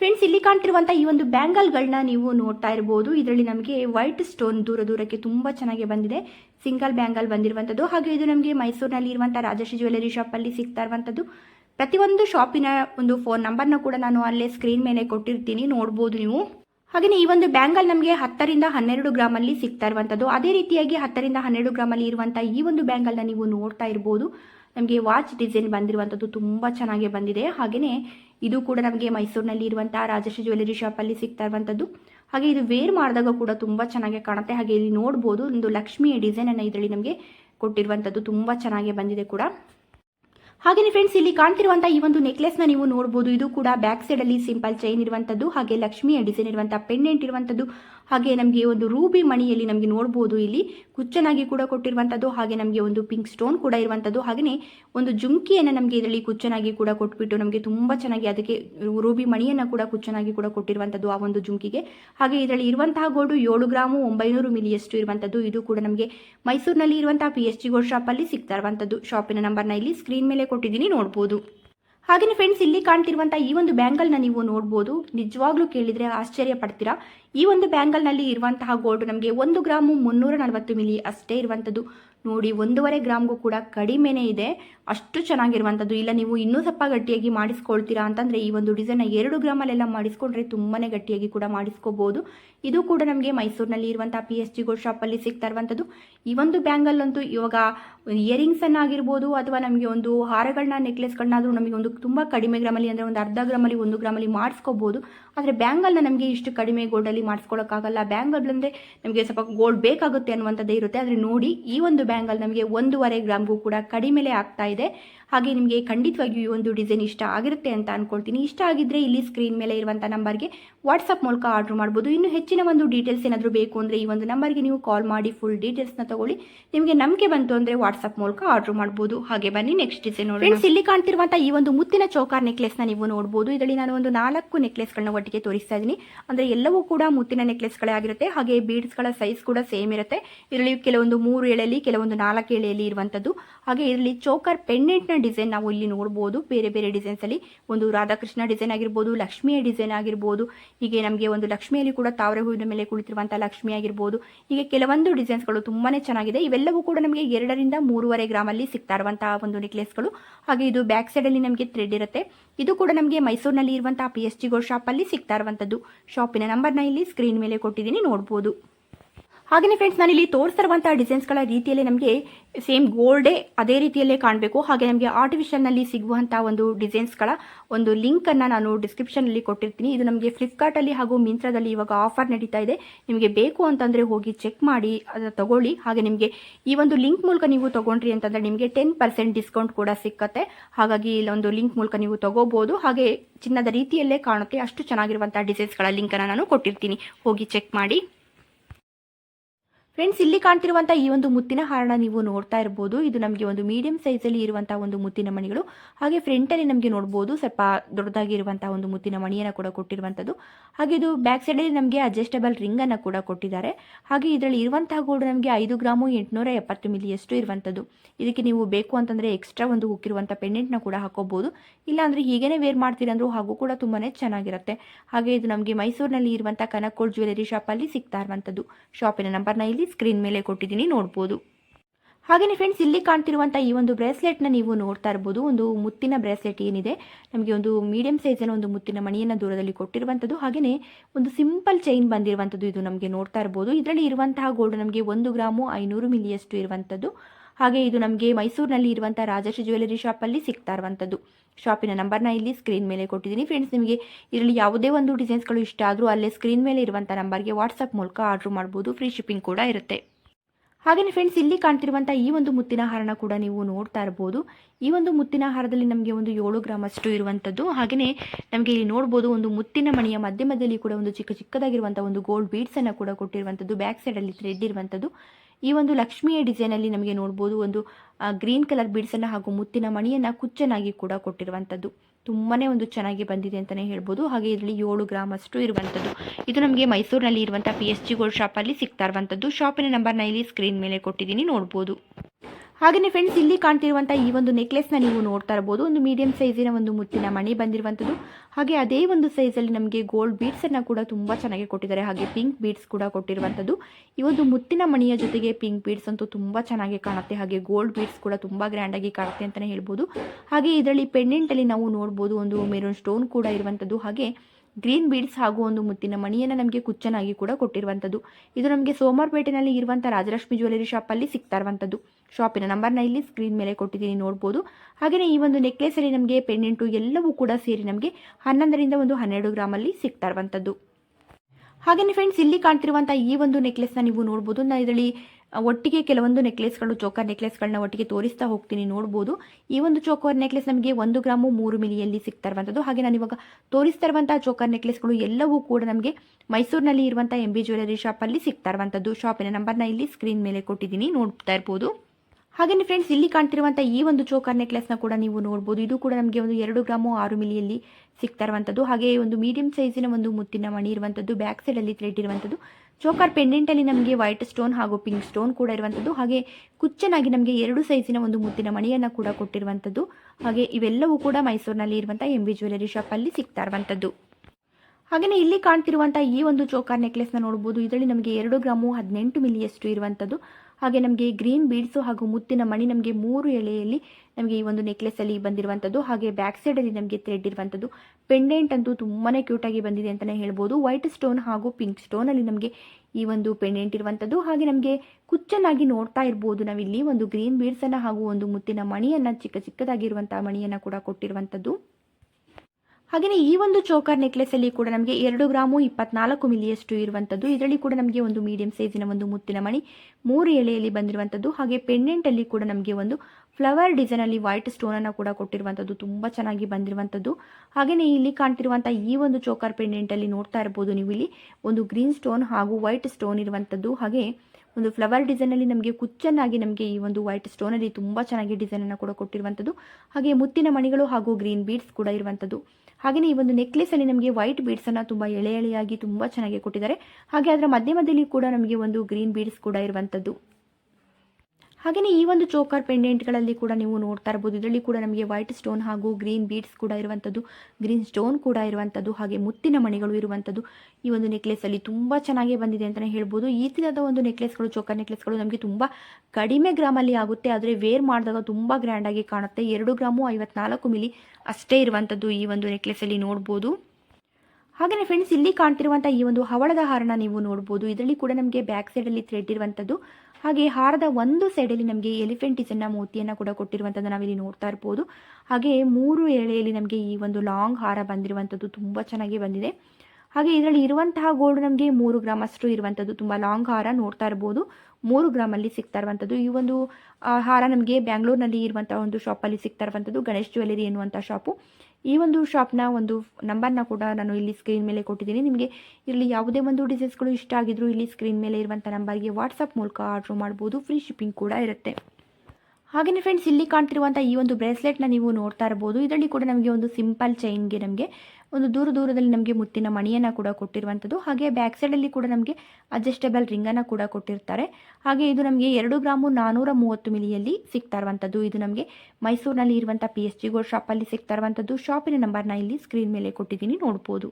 ಫ್ರೆಂಡ್ಸ್ ಇಲ್ಲಿ ಕಾಣ್ತಿರುವಂಥ ಈ ಒಂದು ಬ್ಯಾಂಗಲ್ಗಳನ್ನ ನೀವು ನೋಡ್ತಾ ಇರ್ಬೋದು. ಇದರಲ್ಲಿ ನಮಗೆ ವೈಟ್ ಸ್ಟೋನ್ ದೂರ ದೂರಕ್ಕೆ ತುಂಬ ಚೆನ್ನಾಗಿ ಬಂದಿದೆ. ಸಿಂಗಲ್ ಬ್ಯಾಂಗಲ್ ಬಂದಿರುವಂಥದ್ದು ಹಾಗೆ ಇದು ನಮಗೆ ಮೈಸೂರಿನಲ್ಲಿ ಇರುವಂಥ ರಾಜಶ್ರೀ ಜ್ಯುವೆಲರಿ ಶಾಪಲ್ಲಿ ಸಿಗ್ತಾ ಇರುವಂಥದ್ದು ಪ್ರತಿಯೊಂದು ಶಾಪಿನ ಒಂದು ಫೋನ್ ನಂಬರ್ನ ಕೂಡ ನಾನು ಅಲ್ಲೇ ಸ್ಕ್ರೀನ್ ಮೇಲೆ ಕೊಟ್ಟಿರ್ತೀನಿ, ನೋಡ್ಬೋದು ನೀವು. ಹಾಗೆಯೇ ಈ ಒಂದು ಬ್ಯಾಂಗಲ್ ನಮಗೆ ಹತ್ತರಿಂದ ಹನ್ನೆರಡು ಗ್ರಾಮಲ್ಲಿ ಸಿಗ್ತಾ ಇರುವಂಥದ್ದು ಅದೇ ರೀತಿಯಾಗಿ ಹತ್ತರಿಂದ ಹನ್ನೆರಡು ಗ್ರಾಮಲ್ಲಿ ಇರುವಂಥ ಈ ಒಂದು ಬ್ಯಾಂಗಲ್ನ ನೀವು ನೋಡ್ತಾ ಇರ್ಬೋದು. ನಮಗೆ ವಾಚ್ ಡಿಸೈನ್ ಬಂದಿರುವಂಥದ್ದು ತುಂಬ ಚೆನ್ನಾಗಿ ಬಂದಿದೆ. ಹಾಗೆಯೇ ಇದು ಕೂಡ ನಮಗೆ ಮೈಸೂರಿನಲ್ಲಿ ಇರುವಂಥ ರಾಜಶ್ರೀ ಜ್ಯುವೆಲರಿ ಶಾಪಲ್ಲಿ ಸಿಗ್ತಾ ಇರುವಂಥದ್ದು ಹಾಗೆ ಇದು ವೇರ್ ಮಾಡಿದಾಗ ಕೂಡ ತುಂಬ ಚೆನ್ನಾಗಿ ಕಾಣುತ್ತೆ. ಹಾಗೆ ಇಲ್ಲಿ ನೋಡ್ಬೋದು, ಒಂದು ಲಕ್ಷ್ಮಿಯ ಡಿಸೈನನ್ನು ಇದರಲ್ಲಿ ನಮಗೆ ಕೊಟ್ಟಿರುವಂಥದ್ದು ತುಂಬ ಚೆನ್ನಾಗಿ ಬಂದಿದೆ ಕೂಡ. ಹಾಗೆಯೇ ಫ್ರೆಂಡ್ಸ್ ಇಲ್ಲಿ ಕಾಣ್ತಿರುವಂತಹ ಈ ಒಂದು ನೆಕ್ಲೆಸ್ನ ನೀವು ನೋಡಬಹುದು ಇದು ಕೂಡ ಬ್ಯಾಕ್ ಸೈಡ್ ಅಲ್ಲಿ ಸಿಂಪಲ್ ಚೈನ್ ಇರುವಂತದ್ದು, ಹಾಗೆ ಲಕ್ಷ್ಮಿಯ ಡಿಸೈನ್ ಇರುವಂತಹ ಪೆಂಡೆಂಟ್ ಇರುವಂತದ್ದು, ಹಾಗೆ ನಮಗೆ ಒಂದು ರೂಬಿ ಮಣಿಯಲ್ಲಿ ನಮಗೆ ನೋಡಬಹುದು ಇಲ್ಲಿ. ಕುಚ್ಚನಾಗಿ ಕೂಡ ಕೊಟ್ಟಿರುವಂತದ್ದು, ಹಾಗೆ ನಮಗೆ ಒಂದು ಪಿಂಕ್ ಸ್ಟೋನ್ ಕೂಡ ಇರುವಂತದ್ದು ಹಾಗೆ ಒಂದು ಜುಮ್ಕಿಯನ್ನ ನಮಗೆ ಇದರಲ್ಲಿ ಕುಚ್ಚನಾಗಿ ಕೂಡ ಕೊಟ್ಬಿಟ್ಟು ನಮಗೆ ತುಂಬಾ ಚೆನ್ನಾಗಿ ಅದಕ್ಕೆ ರೂಬಿ ಮಣಿಯನ್ನ ಕೂಡ ಕುಚ್ಚನಾಗಿ ಕೂಡ ಕೊಟ್ಟಿರುವಂತದ್ದು ಆ ಒಂದು ಜುಮ್ಕಿಗೆ. ಹಾಗೆ ಇದರಲ್ಲಿ ಇರುವಂತಹ ಗೋಲ್ಡು ಏಳು ಗ್ರಾಮು ಒಂಬೈನೂರು ಮಿಲಿಯಷ್ಟು ಇರುವಂತದ್ದು. ಇದು ಕೂಡ ನಮಗೆ ಮೈಸೂರಿನಲ್ಲಿ ಇರುವಂತಹ ಪಿ ಎಚ್ ಜಿ ಗೋಲ್ಡ್ ಅಲ್ಲಿ ಸಿಗ್ತಾ ಇರುವಂತದ್ದು. ಶಾಪಿನ ನಂಬರ್ನ ಇಲ್ಲಿ ಸ್ಕ್ರೀನ್ ಮೇಲೆ ಕೊಟ್ಟಿದ್ದೀನಿ ನೋಡ್ಬೋದು. ಹಾಗೆಯೇ ಫ್ರೆಂಡ್ಸ್ ಇಲ್ಲಿ ಕಾಣ್ತಿರುವಂಥ ಈ ಒಂದು ಬ್ಯಾಂಗಲ್ನ ನೀವು ನೋಡ್ಬೋದು. ನಿಜವಾಗ್ಲೂ ಕೇಳಿದರೆ ಆಶ್ಚರ್ಯ ಪಡ್ತೀರಾ? ಈ ಒಂದು ಬ್ಯಾಂಗಲ್ನಲ್ಲಿ ಇರುವಂತಹ ಗೋಲ್ಡ್ ನಮಗೆ ಒಂದು ಗ್ರಾಮು ಮುನ್ನೂರ ನಲವತ್ತು ಮಿಲಿ ಅಷ್ಟೇ ಇರುವಂಥದ್ದು. ನೋಡಿ, ಒಂದೂವರೆ ಗ್ರಾಮ್ಗೂ ಕೂಡ ಕಡಿಮೆನೇ ಇದೆ. ಅಷ್ಟು ಚೆನ್ನಾಗಿರುವಂಥದ್ದು. ಇಲ್ಲ, ನೀವು ಇನ್ನೂ ಸ್ವಲ್ಪ ಗಟ್ಟಿಯಾಗಿ ಮಾಡಿಸ್ಕೊಳ್ತೀರಾ ಅಂತಂದರೆ ಈ ಒಂದು ಡಿಸೈನ್ನ ಎರಡು ಗ್ರಾಮಲ್ಲೆಲ್ಲ ಮಾಡಿಸ್ಕೊಂಡ್ರೆ ತುಂಬಾ ಗಟ್ಟಿಯಾಗಿ ಕೂಡ ಮಾಡಿಸ್ಕೋಬೋದು. ಇದು ಕೂಡ ನಮಗೆ ಮೈಸೂರಿನಲ್ಲಿ ಇರುವಂಥ ಪಿ ಎಸ್ ಜಿ ಗೋಲ್ಡ್ ಶಾಪಲ್ಲಿ ಸಿಗ್ತಾ ಇರುವಂಥದ್ದು. ಈ ಒಂದು ಬ್ಯಾಂಗಲ್ ಅಂತೂ ಇವಾಗ ಇಯರಿಂಗ್ಸನ್ನು ಆಗಿರ್ಬೋದು ಅಥವಾ ನಮಗೆ ಒಂದು ಹಾರಗಳನ್ನ ನೆಕ್ಲೆಸ್ಗಳನ್ನಾದರೂ ನಮಗೆ ಒಂದು ತುಂಬ ಕಡಿಮೆ ಗ್ರಾಮಲ್ಲಿ ಅಂದರೆ ಒಂದು ಅರ್ಧ ಗ್ರಾಮಲ್ಲಿ, ಒಂದು ಗ್ರಾಮಲ್ಲಿ ಮಾಡಿಸ್ಕೋಬೋದು. ಆದರೆ ಬ್ಯಾಂಗಲ್ನ ನಮಗೆ ಇಷ್ಟು ಕಡಿಮೆ ಗೋಲ್ಡಲ್ಲಿ ಮಾಡಿಸ್ಕೊಳ್ಳೋಕ್ಕಾಗಲ್ಲ ಬ್ಯಾಂಗಲ್ ಅಂದರೆ ನಮಗೆ ಸ್ವಲ್ಪ ಗೋಲ್ಡ್ ಬೇಕಾಗುತ್ತೆ ಅನ್ನುವಂಥದ್ದೇ ಇರುತ್ತೆ. ಆದರೆ ನೋಡಿ, ಈ ಒಂದು ಬ್ಯಾಂಗಲ್ ನಮಗೆ ಒಂದೂವರೆ ಗ್ರಾಮ್ಗೂ ಕೂಡ ಕಡಿಮೆಲೆ ಆಗ್ತಾ ಇದೆ ಹಾಗೆ ನಿಮಗೆ ಖಂಡಿತವಾಗಿಯೂ ಈ ಒಂದು ಡಿಸೈನ್ ಇಷ್ಟ ಆಗಿರುತ್ತೆ ಅಂತ ಅನ್ಕೊಳ್ತೀನಿ. ಇಷ್ಟ ಆಗಿದ್ದರೆ ಇಲ್ಲಿ ಸ್ಕ್ರೀನ್ ಮೇಲೆ ಇರುವಂಥ ನಂಬರ್ಗೆ ವಾಟ್ಸಪ್ ಮೂಲಕ ಆರ್ಡ್ರ್ ಮಾಡ್ಬೋದು. ಇನ್ನು ಹೆಚ್ಚಿನ ಒಂದು ಡೀಟೇಲ್ಸ್ ಏನಾದರೂ ಬೇಕು ಅಂದರೆ ಈ ಒಂದು ನಂಬರ್ಗೆ ನೀವು ಕಾಲ್ ಮಾಡಿ ಫುಲ್ ಡೀಟೇಲ್ಸ್ನ ತಗೊಳ್ಳಿ. ನಿಮಗೆ ನಂಬಿಕೆ ಬಂತು ಅಂದರೆ ವಾಟ್ಸಪ್ ಮೂಲಕ ಆರ್ಡ್ರ್ ಮಾಡ್ಬೋದು. ಹಾಗೆ ಬನ್ನಿ ನೆಕ್ಸ್ಟ್ ಡಿಸೈನ್ ನೋಡಿ ಫ್ರೆಂಡ್ಸ್ ಇಲ್ಲಿ ಕಾಣ್ತಿರುವಂಥ ಈ ಒಂದು ಮುತ್ತಿನ ಚೌಕಾರ್ ನೆಕ್ಲೆಸ್ನ ನೀವು ನೋಡ್ಬೋದು. ಇದರಲ್ಲಿ ನಾನು ಒಂದು ನಾಲ್ಕು ನೆಕ್ಲೆಸ್ಗಳನ್ನ ಒಟ್ಟಿಗೆ ತೋರಿಸ್ತಾ ಇದ್ದೀನಿ. ಅಂದರೆ ಎಲ್ಲವೂ ಕೂಡ ಮುತ್ತಿನ ನೆಕ್ಲೆಸ್ಗಳೇ ಆಗಿರುತ್ತೆ. ಹಾಗೆ ಬೀಡ್ಸ್ಗಳ ಸೈಜ್ ಕೂಡ ಸೇಮ್ ಇರುತ್ತೆ. ಇದರಲ್ಲಿ ಕೆಲವೊಂದು ಮೂರು ಎಳೆಯಲ್ಲಿ, ಕೆಲವೊಂದು ನಾಲ್ಕು ಎಳೆಯಲ್ಲಿ ಇರುವಂಥದ್ದು ಹಾಗೆ ಇದರಲ್ಲಿ ಚೌಕಾರ್ ಪೆಂಡೆಂಟ್ನ ಡಿಸೈನ್ ನಾವು ಇಲ್ಲಿ ನೋಡ್ಬೋದು. ಬೇರೆ ಬೇರೆ ಡಿಸೈನ್ಸಲ್ಲಿ ಒಂದು ರಾಧಾಕೃಷ್ಣ ಡಿಸೈನ್ ಆಗಿರ್ಬೋದು, ಲಕ್ಷ್ಮಿಯ ಡಿಸೈನ್ ಆಗಿರ್ಬೋದು, ಹೀಗೆ ನಮಗೆ ಒಂದು ಲಕ್ಷ್ಮಿಯಲ್ಲಿ ಕೂಡ ತಾವರೆ ಹೂವಿನ ಮೇಲೆ ಕುಳಿತಿರುವಂಥ ಲಕ್ಷ್ಮಿ ಆಗಿರ್ಬೋದು. ಹೀಗೆ ಕೆಲವೊಂದು ಡಿಸೈನ್ಸ್ಗಳು ತುಂಬಾ ಚೆನ್ನಾಗಿದೆ. ಇವೆಲ್ಲವೂ ಕೂಡ ನಮಗೆ ಎರಡರಿಂದ ಮೂರುವರೆ ಗ್ರಾಮಲ್ಲಿ ಸಿಗ್ತಾ ಇರುವಂತಹ ಒಂದು ನೆಕ್ಲೆಸ್ಗಳು ಹಾಗೆ ಇದು ಬ್ಯಾಕ್ ಸೈಡಲ್ಲಿ ನಮಗೆ ಥ್ರೆಡ್ ಇರುತ್ತೆ. ಇದು ಕೂಡ ನಮಗೆ ಮೈಸೂರಿನಲ್ಲಿ ಇರುವಂತಹ ಪಿ ಎಸ್ ಟಿ ಗೋಲ್ಡ್ ಶಾಪಲ್ಲಿ ಸಿಗ್ತಾ ಇರುವಂಥದ್ದು ಶಾಪಿನ ನಂಬರ್ನ ಇಲ್ಲಿ ಸ್ಕ್ರೀನ್ ಮೇಲೆ ಕೊಟ್ಟಿದ್ದೀನಿ, ನೋಡ್ಬೋದು. ಹಾಗೆಯೇ ಫ್ರೆಂಡ್ಸ್ ನಾನಿಲ್ಲಿ ತೋರಿಸಿರುವಂಥ ಡಿಸೈನ್ಸ್ಗಳ ರೀತಿಯಲ್ಲೇ ನಮಗೆ ಸೇಮ್ ಗೋಲ್ಡೇ ಅದೇ ರೀತಿಯಲ್ಲೇ ಕಾಣಬೇಕು. ಹಾಗೆ ನಮಗೆ ಆರ್ಟಿಫಿಷಿಯಲ್ನಲ್ಲಿ ಸಿಗುವಂಥ ಒಂದು ಡಿಸೈನ್ಸ್ಗಳ ಒಂದು ಲಿಂಕನ್ನು ನಾನು ಡಿಸ್ಕ್ರಿಪ್ಷನಲ್ಲಿ ಕೊಟ್ಟಿರ್ತೀನಿ. ಇದು ನಮಗೆ ಫ್ಲಿಪ್ಕಾರ್ಟಲ್ಲಿ ಹಾಗೂ ಮಿಂತ್ರಾದಲ್ಲಿ ಇವಾಗ ಆಫರ್ ನಡೀತಾ ಇದೆ. ನಿಮಗೆ ಬೇಕು ಅಂತಂದರೆ ಹೋಗಿ ಚೆಕ್ ಮಾಡಿ ಅದನ್ನು ತಗೊಳ್ಳಿ. ಹಾಗೆ ನಿಮಗೆ ಈ ಒಂದು ಲಿಂಕ್ ಮೂಲಕ ನೀವು ತಗೊಂಡ್ರಿ ಅಂತಂದರೆ ನಿಮಗೆ ಟೆನ್ ಪರ್ಸೆಂಟ್ ಡಿಸ್ಕೌಂಟ್ ಕೂಡ ಸಿಕ್ಕತ್ತೆ. ಹಾಗಾಗಿ ಇಲ್ಲೊಂದು ಲಿಂಕ್ ಮೂಲಕ ನೀವು ತಗೋಬಹುದು ಹಾಗೆ ಚಿನ್ನದ ರೀತಿಯಲ್ಲೇ ಕಾಣುತ್ತೆ. ಅಷ್ಟು ಚೆನ್ನಾಗಿರುವಂಥ ಡಿಸೈನ್ಸ್ಗಳ ಲಿಂಕನ್ನು ನಾನು ಕೊಟ್ಟಿರ್ತೀನಿ. ಹೋಗಿ ಚೆಕ್ ಮಾಡಿ. ಫ್ರೆಂಡ್ಸ್ ಇಲ್ಲಿ ಕಾಣ್ತಿರುವಂತ ಈ ಒಂದು ಮುತ್ತಿನ ಹಾರನ ನೀವು ನೋಡ್ತಾ ಇರಬಹುದು ಇದು ನಮಗೆ ಒಂದು ಮೀಡಿಯಂ ಅಲ್ಲಿ ಇರುವಂಥ ಒಂದು ಮುತ್ತಿನ ಮಣಿಗಳು. ಹಾಗೆ ಫ್ರಂಟಲ್ಲಿ ನಮಗೆ ನೋಡಬಹುದು ಸ್ವಲ್ಪ ದೊಡ್ಡದಾಗಿ ಇರುವಂತಹ ಒಂದು ಮುತ್ತಿನ ಮಣಿಯನ್ನ ಕೂಡ ಕೊಟ್ಟಿರುವಂತದ್ದು ಹಾಗೆ ಇದು ಬ್ಯಾಕ್ ಸೈಡ್ ಅಲ್ಲಿ ನಮಗೆ ಅಡ್ಜಸ್ಟಬಲ್ ಅನ್ನ ಕೂಡ ಕೊಟ್ಟಿದ್ದಾರೆ. ಹಾಗೆ ಇದರಲ್ಲಿ ಇರುವಂತಹ ಗೋಲ್ಡ್ ನಮಗೆ ಐದು ಗ್ರಾಮು ಎಂಟುನೂರ ಎಪ್ಪತ್ತು ಮಿಲಿಯಷ್ಟು ಇರುವಂಥದ್ದು. ಇದಕ್ಕೆ ನೀವು ಬೇಕು ಅಂತಂದ್ರೆ ಎಕ್ಸ್ಟ್ರಾ ಒಂದು ಹುಕ್ಕಿರುವಂತಹ ಪೆಂಡೆಂಟ್ನ ಕೂಡ ಹಾಕೋಬಹುದು ಇಲ್ಲಾಂದರೆ ಹೀಗೇನೆ ವೇರ್ ಮಾಡ್ತೀರಂದ್ರೂ ಹಾಗೂ ಕೂಡ ತುಂಬಾನೇ ಚೆನ್ನಾಗಿರುತ್ತೆ. ಹಾಗೆ ಇದು ನಮಗೆ ಮೈಸೂರಿನಲ್ಲಿ ಇರುವಂಥ ಕನಕೋಲ್ಡ್ ಜ್ಯುವೆಲರಿ ಅಲ್ಲಿ ಸಿಗ್ತಾ ಇರುವಂಥದ್ದು. ಶಾಪಿನ ನಂಬರ್ನ ಇಲ್ಲಿ ಸ್ಕ್ರೀನ್ ಮೇಲೆ ಕೊಟ್ಟಿದ್ದೀನಿ, ನೋಡ್ಬೋದು. ಹಾಗೆಯೇ ಫ್ರೆಂಡ್ಸ್ ಇಲ್ಲಿ ಕಾಣ್ತಿರುವಂಥ ಈ ಒಂದು ಬ್ರೇಸ್ಲೆಟ್ನ ನೀವು ನೋಡ್ತಾ ಇರ್ಬೋದು. ಒಂದು ಮುತ್ತಿನ ಬ್ರೇಸ್ಲೆಟ್ ಏನಿದೆ. ನಮಗೆ ಒಂದು ಮೀಡಿಯಂ ಸೈಜಿನ ಒಂದು ಮುತ್ತಿನ ಮಣಿಯನ್ನು ದೂರದಲ್ಲಿ ಕೊಟ್ಟಿರುವಂಥದ್ದು ಹಾಗೆಯೇ ಒಂದು ಸಿಂಪಲ್ ಚೈನ್ ಬಂದಿರುವಂಥದ್ದು ಇದು ನಮಗೆ ನೋಡ್ತಾ ಇರ್ಬೋದು. ಇದರಲ್ಲಿ ಇರುವಂತಹ ಗೋಲ್ಡ್ ನಮಗೆ ಒಂದು ಗ್ರಾಮು ಐನೂರು ಮಿಲಿಯಷ್ಟು ಇರುವಂಥದ್ದು ಹಾಗೆ ಇದು ನಮಗೆ ಮೈಸೂರಿನಲ್ಲಿ ಇರುವಂಥ ರಾಜಶ್ರೀ ಜ್ಯುವೆಲರಿ ಶಾಪಲ್ಲಿ ಸಿಗ್ತಾ ಇರುವಂಥದ್ದು ಶಾಪಿನ ನಂಬರ್ನ ಇಲ್ಲಿ ಸ್ಕ್ರೀನ್ ಮೇಲೆ ಕೊಟ್ಟಿದ್ದೀನಿ. ಫ್ರೆಂಡ್ಸ್ ನಿಮಗೆ ಇದರಲ್ಲಿ ಯಾವುದೇ ಒಂದು ಡಿಸೈನ್ಸ್ಗಳು ಇಷ್ಟ ಆದರೂ ಅಲ್ಲೇ ಸ್ಕ್ರೀನ್ ಮೇಲೆ ಇರುವಂಥ ನಂಬರ್ಗೆ ವಾಟ್ಸಪ್ ಮೂಲಕ ಆರ್ಡ್ರ್ ಮಾಡ್ಬೋದು. ಫ್ರೀ ಶಿಪ್ಪಿಂಗ್ ಕೂಡ ಇರುತ್ತೆ. ಹಾಗೆ ಫ್ರೆಂಡ್ಸ್ ಇಲ್ಲಿ ಕಾಣ್ತಿರುವಂಥ ಈ ಒಂದು ಮುತ್ತಿನ ಹಾರನ ಕೂಡ ನೀವು ನೋಡ್ತಾ ಇರ್ಬೋದು. ಈ ಒಂದು ಮುತ್ತಿನ ಹಾರದಲ್ಲಿ ನಮಗೆ ಒಂದು ಏಳು ಗ್ರಾಮ್ ಅಷ್ಟು ಇರುವಂಥದ್ದು ಹಾಗೆಯೇ ನಮಗೆ ಇಲ್ಲಿ ನೋಡ್ಬೋದು ಒಂದು ಮುತ್ತಿನ ಮಣಿಯ ಮಧ್ಯ ಮಧ್ಯದಲ್ಲಿ ಕೂಡ ಒಂದು ಚಿಕ್ಕ ಚಿಕ್ಕದಾಗಿರುವಂಥ ಒಂದು ಗೋಲ್ಡ್ ಬೀಡ್ಸನ್ನು ಕೂಡ ಕೊಟ್ಟಿರುವಂಥದ್ದು ಬ್ಯಾಕ್ ಸೈಡಲ್ಲಿ ಥ್ರೆಡ್ ಇರುವಂಥದ್ದು ಈ ಒಂದು ಲಕ್ಷ್ಮಿಯ ಡಿಸೈನಲ್ಲಿ ನಮಗೆ ನೋಡ್ಬೋದು ಒಂದು ಗ್ರೀನ್ ಕಲರ್ ಬೀಡ್ಸನ್ನು ಹಾಗೂ ಮುತ್ತಿನ ಮಣಿಯನ್ನು ಕುಚ್ಚನಾಗಿ ಕೂಡ ಕೊಟ್ಟಿರುವಂಥದ್ದು. ತುಂಬಾ ಒಂದು ಚೆನ್ನಾಗಿ ಬಂದಿದೆ ಅಂತಲೇ ಹೇಳ್ಬೋದು. ಹಾಗೆ ಇದರಲ್ಲಿ ಏಳು ಗ್ರಾಮ್ ಅಷ್ಟು ಇರುವಂಥದ್ದು. ಇದು ನಮಗೆ ಮೈಸೂರಿನಲ್ಲಿ ಇರುವಂಥ ಪಿ ಎಸ್ ಜಿ ಗೋಲ್ಡ್ ಶಾಪಲ್ಲಿ ಸಿಗ್ತಾ ಇರುವಂಥದ್ದು. ಶಾಪಿನ ನಂಬರ್ನ ಇಲ್ಲಿ ಸ್ಕ್ರೀನ್ ಮೇಲೆ ಕೊಟ್ಟಿದ್ದೀನಿ, ನೋಡ್ಬೋದು. ಹಾಗೆಯೇ ಫ್ರೆಂಡ್ಸ್ ಇಲ್ಲಿ ಕಾಣ್ತಿರುವಂಥ ಈ ಒಂದು ನೆಕ್ಲೆಸ್ನ ನೀವು ನೋಡ್ತಾ ಇರ್ಬೋದು. ಒಂದು ಮೀಡಿಯಂ ಸೈಜಿನ ಒಂದು ಮುತ್ತಿನ ಮಣಿ ಬಂದಿರುವಂಥದ್ದು ಹಾಗೆ ಅದೇ ಒಂದು ಸೈಜಲ್ಲಿ ನಮಗೆ ಗೋಲ್ಡ್ ಬೀಡ್ಸನ್ನು ಕೂಡ ತುಂಬ ಚೆನ್ನಾಗಿ ಕೊಟ್ಟಿದ್ದಾರೆ. ಹಾಗೆ ಪಿಂಕ್ ಬೀಡ್ಸ್ ಕೂಡ ಕೊಟ್ಟಿರುವಂಥದ್ದು ಈ ಒಂದು ಮುತ್ತಿನ ಮಣಿಯ ಜೊತೆಗೆ ಪಿಂಕ್ ಬೀಡ್ಸ್ ಅಂತೂ ತುಂಬ ಚೆನ್ನಾಗಿ ಕಾಣುತ್ತೆ. ಹಾಗೆ ಗೋಲ್ಡ್ ಬೀಡ್ಸ್ ಕೂಡ ತುಂಬ ಗ್ರ್ಯಾಂಡಾಗಿ ಕಾಣುತ್ತೆ ಅಂತಲೇ ಹೇಳ್ಬೋದು. ಹಾಗೆ ಇದರಲ್ಲಿ ಪೆಂಡೆಂಟಲ್ಲಿ ನಾವು ನೋಡ್ಬೋದು ಒಂದು ಮೆರೂನ್ ಸ್ಟೋನ್ ಕೂಡ ಇರುವಂಥದ್ದು ಹಾಗೆ ಗ್ರೀನ್ ಬೀಡ್ಸ್ ಹಾಗೂ ಒಂದು ಮುತ್ತಿನ ಮಣಿಯನ್ನು ನಮಗೆ ಕುಚ್ಚನಾಗಿ ಕೂಡ ಕೊಟ್ಟಿರುವಂಥದ್ದು. ಇದು ನಮಗೆ ಸೋಮವಾರಪೇಟೆನಲ್ಲಿ ಇರುವಂಥ ರಾಜಲಕ್ಷ್ಮಿ ಜ್ಯುವೆಲರಿ ಶಾಪಲ್ಲಿ ಸಿಗ್ತಾ ಇರುವಂಥದ್ದು. ಶಾಪಿನ ನಂಬರ್ನ ಇಲ್ಲಿ ಸ್ಕ್ರೀನ್ ಮೇಲೆ ಕೊಟ್ಟಿದ್ದೀನಿ, ನೋಡ್ಬೋದು. ಹಾಗೆಯೇ ಈ ಒಂದು ನೆಕ್ಲೆಸಲ್ಲಿ ನಮಗೆ ಪೆಂಡೆಂಟು ಎಲ್ಲವೂ ಕೂಡ ಸೇರಿ ನಮಗೆ ಹನ್ನೊಂದರಿಂದ ಒಂದು ಹನ್ನೆರಡು ಗ್ರಾಮಲ್ಲಿ ಸಿಗ್ತಾ ಇರುವಂಥದ್ದು. ಹಾಗೆಯೇ ಫ್ರೆಂಡ್ಸ್ ಇಲ್ಲಿ ಕಾಣ್ತಿರುವಂಥ ಈ ಒಂದು ನೆಕ್ಲೆಸ್ನ ನೀವು ನೋಡ್ಬೋದು. ನಾನು ಇದರಲ್ಲಿ ಒಟ್ಟಿಗೆ ಕೆಲವೊಂದು ನೆಕ್ಲೆಸ್ಗಳು ಚೋಕರ್ ನೆಕ್ಲೆಸ್ಗಳನ್ನ ಒಟ್ಟಿಗೆ ತೋರಿಸ್ತಾ ಹೋಗ್ತೀನಿ ನೋಡ್ಬೋದು. ಈ ಒಂದು ಚೋಕರ್ ನೆಕ್ಲೆಸ್ ನಮಗೆ ಒಂದು ಗ್ರಾಮು ಮೂರು ಮಿಲಿಯಲ್ಲಿ ಸಿಗ್ತಾ ಇರುವಂಥದ್ದು ಹಾಗೆ ನಾನು ಇವಾಗ ತೋರಿಸ್ತಾ ಇರುವಂಥ ಚೋಕರ್ ನೆಕ್ಲೆಸ್ಗಳು ಎಲ್ಲವೂ ಕೂಡ ನಮಗೆ ಮೈಸೂರಿನಲ್ಲಿ ಇರುವಂಥ ಎಂ ಬಿ ಜ್ಯುವೆಲರಿ ಶಾಪಲ್ಲಿ ಸಿಗ್ತಾ ಇರುವಂಥದ್ದು ಶಾಪಿನ ನಂಬರ್ನ ಇಲ್ಲಿ ಸ್ಕ್ರೀನ್ ಮೇಲೆ ಕೊಟ್ಟಿದ್ದೀನಿ, ನೋಡ್ತಾ ಇರ್ಬೋದು. ಹಾಗೆಯೇ ಫ್ರೆಂಡ್ಸ್ ಇಲ್ಲಿ ಕಾಣ್ತಿರುವಂಥ ಈ ಒಂದು ಚೋಕರ್ ನೆಕ್ಲೆಸ್ನ ಕೂಡ ನೀವು ನೋಡ್ಬೋದು. ಇದು ಕೂಡ ನಮಗೆ ಒಂದು ಎರಡು ಗ್ರಾಮು ಆರು ಮಿಲಿಯಲ್ಲಿ ಸಿಗ್ತಾ ಇರುವಂಥದ್ದು ಹಾಗೆ ಒಂದು ಮೀಡಿಯಂ ಸೈಜಿನ ಒಂದು ಮುತ್ತಿನ ಮಣಿ ಇರುವಂಥದ್ದು ಬ್ಯಾಕ್ ಸೈಡಲ್ಲಿ ಥ್ರೆಡ್ ಇರುವಂಥದ್ದು ಚೋಕರ್ ಪೆಂಡೆಂಟಲ್ಲಿ ನಮಗೆ ವೈಟ್ ಸ್ಟೋನ್ ಹಾಗೂ ಪಿಂಕ್ ಸ್ಟೋನ್ ಕೂಡ ಇರುವಂಥದ್ದು ಹಾಗೆ ಕುಚ್ಚನಾಗಿ ನಮಗೆ ಎರಡು ಸೈಜಿನ ಒಂದು ಮುತ್ತಿನ ಮಣಿಯನ್ನು ಕೂಡ ಕೊಟ್ಟಿರುವಂಥದ್ದು ಹಾಗೆ ಇವೆಲ್ಲವೂ ಕೂಡ ಮೈಸೂರಿನಲ್ಲಿ ಇರುವಂಥ ಎಂ ಬಿ ಜ್ಯುವೆಲರಿ ಶಾಪಲ್ಲಿ ಸಿಗ್ತಾ ಇರುವಂಥದ್ದು ಹಾಗೆಯೇ ಇಲ್ಲಿ ಕಾಣ್ತಿರುವಂಥ ಈ ಒಂದು ಚೋಕರ್ ನೆಕ್ಲೆಸ್ನ ನೋಡ್ಬೋದು. ಇದರಲ್ಲಿ ನಮಗೆ ಎರಡು ಗ್ರಾಮು ಹದಿನೆಂಟು ಮಿಲಿಯಷ್ಟು ಇರುವಂಥದ್ದು ಹಾಗೆ ನಮಗೆ ಗ್ರೀನ್ ಬೀಡ್ಸು ಹಾಗೂ ಮುತ್ತಿನ ಮಣಿ ನಮಗೆ ಮೂರು ಎಳೆಯಲ್ಲಿ ನಮಗೆ ಈ ಒಂದು ನೆಕ್ಲೆಸಲ್ಲಿ ಬಂದಿರುವಂಥದ್ದು ಹಾಗೆ ಬ್ಯಾಕ್ ಸೈಡಲ್ಲಿ ನಮಗೆ ಥ್ರೆಡ್ ಇರುವಂಥದ್ದು ಪೆಂಡೆಂಟ್ ಅಂತೂ ತುಂಬಾ ಕ್ಯೂಟಾಗಿ ಬಂದಿದೆ ಅಂತಲೇ ಹೇಳ್ಬೋದು. ವೈಟ್ ಸ್ಟೋನ್ ಹಾಗೂ ಪಿಂಕ್ ಸ್ಟೋನಲ್ಲಿ ನಮಗೆ ಈ ಒಂದು ಪೆಂಡೆಂಟ್ ಇರುವಂಥದ್ದು ಹಾಗೆ ನಮಗೆ ಕುಚ್ಚನಾಗಿ ನೋಡ್ತಾ ಇರ್ಬೋದು ನಾವಿಲ್ಲಿ. ಒಂದು ಗ್ರೀನ್ ಬೀಡ್ಸನ್ನು ಹಾಗೂ ಒಂದು ಮುತ್ತಿನ ಮಣಿಯನ್ನು ಚಿಕ್ಕ ಚಿಕ್ಕದಾಗಿರುವಂಥ ಮಣಿಯನ್ನು ಕೂಡ ಕೊಟ್ಟಿರುವಂಥದ್ದು ಹಾಗೆಯೇ ಈ ಒಂದು ಚೋಕರ್ ನೆಕ್ಲೆಸಲ್ಲಿ ಕೂಡ ನಮಗೆ ಎರಡು ಗ್ರಾಮು ಇಪ್ಪತ್ನಾಲ್ಕು ಮಿಲಿಯಷ್ಟು ಇರುವಂಥದ್ದು ಇದರಲ್ಲಿ ಕೂಡ ನಮಗೆ ಒಂದು ಮೀಡಿಯಂ ಸೈಜಿನ ಒಂದು ಮುತ್ತಿನ ಮಣಿ, ಮೂರು ಎಳೆಯಲ್ಲಿ ಬಂದಿರುವಂಥದ್ದು ಹಾಗೆ ಪೆಂಡೆಂಟಲ್ಲಿ ಕೂಡ ನಮಗೆ ಒಂದು ಫ್ಲವರ್ ಡಿಸೈನಲ್ಲಿ ವೈಟ್ ಸ್ಟೋನನ್ನು ಕೂಡ ಕೊಟ್ಟಿರುವಂಥದ್ದು ತುಂಬ ಚೆನ್ನಾಗಿ ಬಂದಿರುವಂಥದ್ದು ಹಾಗೆಯೇ ಇಲ್ಲಿ ಕಾಣ್ತಿರುವಂಥ ಈ ಒಂದು ಚೋಕರ್ ಪೆಂಡೆಂಟಲ್ಲಿ ನೋಡ್ತಾ ಇರಬಹುದು ನೀವು ಇಲ್ಲಿ ಒಂದು ಗ್ರೀನ್ ಸ್ಟೋನ್ ಹಾಗೂ ವೈಟ್ ಸ್ಟೋನ್ ಇರುವಂಥದ್ದು ಹಾಗೆ ಒಂದು ಫ್ಲವರ್ ಡಿಸೈನಲ್ಲಿ ನಮಗೆ ಕುಚ್ಚನ್ನಾಗಿ ನಮಗೆ ಈ ಒಂದು ವೈಟ್ ಸ್ಟೋನಲ್ಲಿ ತುಂಬ ಚೆನ್ನಾಗಿ ಡಿಸೈನನ್ನು ಕೂಡ ಕೊಟ್ಟಿರುವಂಥದ್ದು ಹಾಗೆ ಮುತ್ತಿನ ಮಣಿಗಳು ಹಾಗೂ ಗ್ರೀನ್ ಬೀಡ್ಸ್ ಕೂಡ ಇರುವಂಥದ್ದು ಹಾಗೆಯೇ ಈ ಒಂದು ನೆಕ್ಲೆಸಲ್ಲಿ ನಮಗೆ ವೈಟ್ ಬೀಡ್ಸನ್ನು ತುಂಬ ಎಳೆ ಎಳೆಯಾಗಿ ತುಂಬ ಚೆನ್ನಾಗಿ ಕೊಟ್ಟಿದ್ದಾರೆ. ಹಾಗೆ ಅದರ ಮಧ್ಯ ಮಧ್ಯದಲ್ಲಿ ಕೂಡ ನಮಗೆ ಒಂದು ಗ್ರೀನ್ ಬೀಡ್ಸ್ ಕೂಡ ಇರುವಂಥದ್ದು ಹಾಗೆಯೇ ಈ ಒಂದು ಚೋಕರ್ ಪೆಂಡೆಂಟ್ಗಳಲ್ಲಿ ಕೂಡ ನೀವು ನೋಡ್ತಾ ಇರ್ಬೋದು. ಇದರಲ್ಲಿ ಕೂಡ ನಮಗೆ ವೈಟ್ ಸ್ಟೋನ್ ಹಾಗೂ ಗ್ರೀನ್ ಬೀಡ್ಸ್ ಕೂಡ ಇರುವಂಥದ್ದು ಗ್ರೀನ್ ಸ್ಟೋನ್ ಕೂಡ ಇರುವಂಥದ್ದು, ಹಾಗೆ ಮುತ್ತಿನ ಮಣಿಗಳು ಇರುವಂಥದ್ದು ಈ ಒಂದು ನೆಕ್ಲೆಸಲ್ಲಿ ತುಂಬ ಚೆನ್ನಾಗಿ ಬಂದಿದೆ ಅಂತಲೇ ಹೇಳ್ಬೋದು. ಈ ಥರದ ಒಂದು ನೆಕ್ಲೆಸ್ಗಳು ಚೋಕರ್ ನೆಕ್ಲೆಸ್ಗಳು ನಮಗೆ ತುಂಬ ಕಡಿಮೆ ಗ್ರಾಮಲ್ಲಿ ಆಗುತ್ತೆ, ಆದರೆ ವೇರ್ ಮಾಡಿದಾಗ ತುಂಬ ಗ್ರ್ಯಾಂಡಾಗಿ ಕಾಣುತ್ತೆ. ಎರಡು ಗ್ರಾಮು ಐವತ್ನಾಲ್ಕು ಮಿಲಿ ಅಷ್ಟೇ ಇರುವಂಥದ್ದು ಈ ಒಂದು ನೆಕ್ಲೆಸಲ್ಲಿ ನೋಡ್ಬೋದು. ಹಾಗೆಯೇ ಫ್ರೆಂಡ್ಸ್ ಇಲ್ಲಿ ಕಾಣ್ತಿರುವಂಥ ಈ ಒಂದು ಹವಳದ ಹಾರನ ನೀವು ನೋಡ್ಬೋದು. ಇದರಲ್ಲಿ ಕೂಡ ನಮಗೆ ಬ್ಯಾಕ್ ಸೈಡಲ್ಲಿ ಥ್ರೆಡ್ ಇರುವಂಥದ್ದು ಹಾಗೆ ಹಾರದ ಒಂದು ಸೈಡಲ್ಲಿ ನಮಗೆ ಎಲಿಫೆಂಟ್ ಡಿಸೈನ್ನ ಮೂತಿಯನ್ನು ಕೂಡ ಕೊಟ್ಟಿರುವಂಥದ್ದು ನಾವಿಲ್ಲಿ ನೋಡ್ತಾ ಇರ್ಬೋದು. ಹಾಗೆ ಮೂರು ಎಳೆಯಲ್ಲಿ ನಮಗೆ ಈ ಒಂದು ಲಾಂಗ್ ಹಾರ ಬಂದಿರುವಂಥದ್ದು ತುಂಬ ಚೆನ್ನಾಗಿ ಬಂದಿದೆ. ಹಾಗೆ ಇದರಲ್ಲಿ ಇರುವಂತಹ ಗೋಲ್ಡ್ ನಮಗೆ ಮೂರು ಗ್ರಾಮ್ ಅಷ್ಟು ಇರುವಂಥದ್ದು ತುಂಬ ಲಾಂಗ್ ಹಾರ ನೋಡ್ತಾ ಇರ್ಬೋದು. ಮೂರು ಗ್ರಾಮಲ್ಲಿ ಸಿಗ್ತಾ ಇರುವಂಥದ್ದು ಈ ಒಂದು ಹಾರ ನಮಗೆ ಬ್ಯಾಂಗ್ಳೂರಿನಲ್ಲಿ ಇರುವಂಥ ಒಂದು ಶಾಪಲ್ಲಿ ಸಿಗ್ತಾ ಇರುವಂಥದ್ದು ಗಣೇಶ್ ಜ್ಯುವೆಲರಿ ಎನ್ನುವಂಥ ಶಾಪು ಈ ಒಂದು ಶಾಪ್ನ ಒಂದು ನಂಬರ್ನ ಕೂಡ ನಾನು ಇಲ್ಲಿ ಸ್ಕ್ರೀನ್ ಮೇಲೆ ಕೊಟ್ಟಿದ್ದೀನಿ. ನಿಮಗೆ ಇಲ್ಲಿ ಯಾವುದೇ ಒಂದು ಡಿಸೈನ್ಸ್ಗಳು ಇಷ್ಟ ಆಗಿದ್ರು ಇಲ್ಲಿ ಸ್ಕ್ರೀನ್ ಮೇಲೆ ಇರುವಂಥ ನಂಬರ್ಗೆ ವಾಟ್ಸಪ್ ಮೂಲಕ ಆರ್ಡ್ರ್ ಮಾಡ್ಬೋದು. ಫ್ರೀ ಶಿಪ್ಪಿಂಗ್ ಕೂಡ ಇರುತ್ತೆ. ಹಾಗೆಯೇ ಫ್ರೆಂಡ್ಸ್ ಇಲ್ಲಿ ಕಾಣ್ತಿರುವಂಥ ಈ ಒಂದು ಬ್ರೇಸ್ಲೆಟ್ನ ನೀವು ನೋಡ್ತಾ ಇರ್ಬೋದು. ಇದರಲ್ಲಿ ಕೂಡ ನಮಗೆ ಒಂದು ಸಿಂಪಲ್ ಚೈನ್ಗೆ ನಮಗೆ ಒಂದು ದೂರ ದೂರದಲ್ಲಿ ನಮಗೆ ಮುತ್ತಿನ ಮಣಿಯನ್ನು ಕೂಡ ಕೊಟ್ಟಿರುವಂಥದ್ದು ಹಾಗೆ ಬ್ಯಾಕ್ ಸೈಡಲ್ಲಿ ಕೂಡ ನಮಗೆ ಅಡ್ಜಸ್ಟಬಲ್ ರಿಂಗನ್ನು ಕೂಡ ಕೊಟ್ಟಿರ್ತಾರೆ. ಹಾಗೆ ಇದು ನಮಗೆ ಎರಡು ಗ್ರಾಮು ನಾನ್ನೂರ ಮೂವತ್ತು ಮಿಲಿಯಲ್ಲಿ ಸಿಗ್ತಾ ಇರುವಂಥದ್ದು ಇದು ನಮಗೆ ಮೈಸೂರಿನಲ್ಲಿ ಇರುವಂಥ ಪಿ ಎಸ್ ಜಿ ಗೋಲ್ಡ್ ಶಾಪಲ್ಲಿ ಸಿಗ್ತಾ ಇರುವಂಥದ್ದು ಶಾಪಿನ ನಂಬರ್ನ ಇಲ್ಲಿ ಸ್ಕ್ರೀನ್ ಮೇಲೆ ಕೊಟ್ಟಿದ್ದೀನಿ, ನೋಡ್ಬೋದು.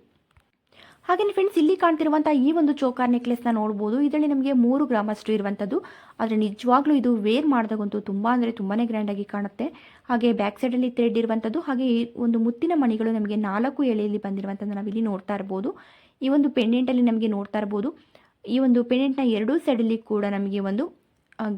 ಹಾಗೆಯೇ ಫ್ರೆಂಡ್ಸ್ ಇಲ್ಲಿ ಕಾಣ್ತಿರುವಂಥ ಈ ಒಂದು ಚೋಕಾರ್ ನೆಕ್ಲೆಸ್ನ ನೋಡ್ಬೋದು. ಇದರಲ್ಲಿ ನಮಗೆ ಮೂರು ಗ್ರಾಮಷ್ಟು ಇರುವಂಥದ್ದು ಆದರೆ ನಿಜವಾಗ್ಲೂ ಇದು ವೇರ್ ಮಾಡಿದಾಗಂತೂ ತುಂಬ ಅಂದರೆ ತುಂಬಾ ಗ್ರ್ಯಾಂಡಾಗಿ ಕಾಣುತ್ತೆ. ಹಾಗೆ ಬ್ಯಾಕ್ ಸೈಡಲ್ಲಿ ಥ್ರೆಡ್ ಇರುವಂಥದ್ದು ಹಾಗೆ ಒಂದು ಮುತ್ತಿನ ಮಣಿಗಳು ನಮಗೆ ನಾಲ್ಕು ಎಳೆಯಲ್ಲಿ ಬಂದಿರುವಂಥದ್ದು ನಾವಿಲ್ಲಿ ನೋಡ್ತಾ ಇರ್ಬೋದು. ಈ ಒಂದು ಪೆಂಡೆಂಟಲ್ಲಿ ನಮಗೆ ನೋಡ್ತಾ ಇರ್ಬೋದು. ಈ ಒಂದು ಪೆಂಡೆಂಟ್ನ ಎರಡೂ ಸೈಡಲ್ಲಿ ಕೂಡ ನಮಗೆ ಒಂದು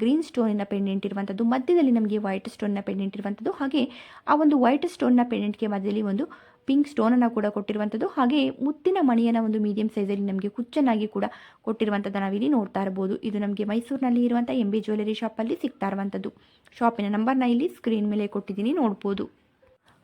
ಗ್ರೀನ್ ಸ್ಟೋನಿನ ಪೆಂಡೆಂಟ್ ಇರುವಂಥದ್ದು ಮಧ್ಯದಲ್ಲಿ ನಮಗೆ ವೈಟ್ ಸ್ಟೋನ್ನ ಪೆಂಡೆಂಟ್ ಇರುವಂಥದ್ದು ಹಾಗೆ ಆ ಒಂದು ವೈಟ್ ಸ್ಟೋನ್ನ ಪೆಂಡೆಂಟ್ಗೆ ಮಧ್ಯದಲ್ಲಿ ಒಂದು ಪಿಂಕ್ ಸ್ಟೋನನ್ನು ಕೂಡ ಕೊಟ್ಟಿರುವಂಥದ್ದು. ಹಾಗೆ ಮುತ್ತಿನ ಮಣಿಯನ್ನು ಒಂದು ಮೀಡಿಯಂ ಸೈಜಲ್ಲಿ ನಮಗೆ ಕುಚ್ಚನ್ನಾಗಿ ಕೂಡ ಕೊಟ್ಟಿರುವಂಥದ್ದು ನಾವಿಲ್ಲಿ ನೋಡ್ತಾ ಇರ್ಬೋದು. ಇದು ನಮಗೆ ಮೈಸೂರಿನಲ್ಲಿ ಇರುವಂಥ ಎಂ ಬಿ ಜ್ಯುವೆಲರಿ ಶಾಪಲ್ಲಿ ಸಿಗ್ತಾ ಇರುವಂಥದ್ದು. ಶಾಪಿನ ನಂಬರ್ನ ಇಲ್ಲಿ ಸ್ಕ್ರೀನ್ ಮೇಲೆ ಕೊಟ್ಟಿದ್ದೀನಿ, ನೋಡ್ಬೋದು.